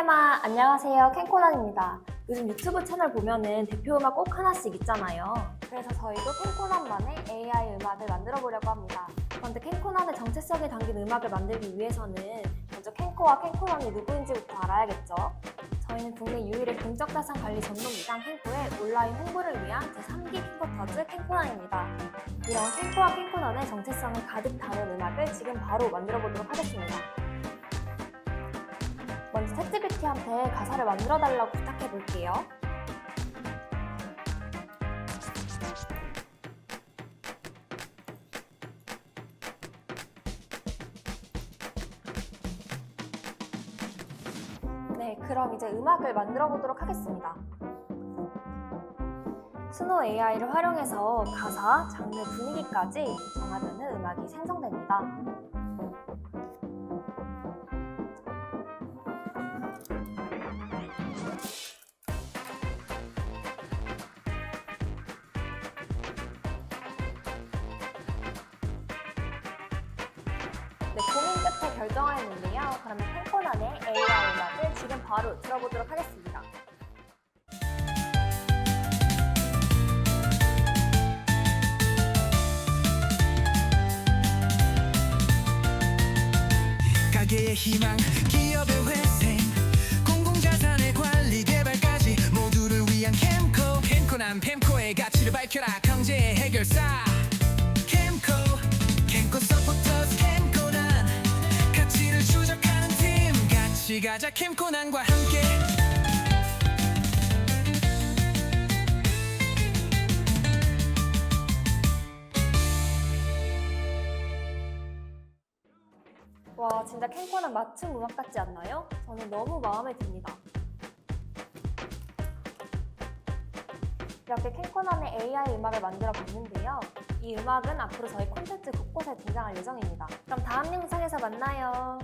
여러분 안녕하세요 캔코난입니다. 요즘 유튜브 채널 보면은 대표 음악 꼭 하나씩 있잖아요. 그래서 저희도 캔코난만의 AI 음악을 만들어 보려고 합니다. 그런데 캔코난의 정체성이 담긴 음악을 만들기 위해서는 먼저 캔코와 캔코난이 누구인지부터 알아야겠죠. 저희는 국내 유일의 공적 자산 관리 전문 기관 캔코의 온라인 홍보를 위한 제3기 캔코터즈 캔코난입니다. 이런 캔코와 캔코난의 정체성을 가득 담은 음악을 지금 바로 만들어 보도록 하겠습니다. 먼저 챗GPT한테 가사를 만들어 달라고 부탁해 볼게요. 네, 그럼 이제 음악을 만들어 보도록 하겠습니다. 스노 AI를 활용해서 가사, 장르, 분위기까지 정하면 음악이 생성됩니다. 결정하였는데요. 그러면 탱코난의 AI 음악을 지금 바로 들어보도록 하겠습니다. 가게의 희망, 기업의 회생, 공공자산의 관리 개발까지 모두를 위한 캠코 캠코난 펜코의 가치를 밝혀라 강제의 해결사 가자 캠코난과 함께 와, 진짜 캔코난 맞춤 음악 같지 않나요? 저는 너무 마음에 듭니다. 이렇게 캔코난의 AI 음악을 만들어 봤는데요. 이 음악은 앞으로 저희 콘텐츠 곳곳에 등장할 예정입니다. 그럼 다음 영상에서 만나요.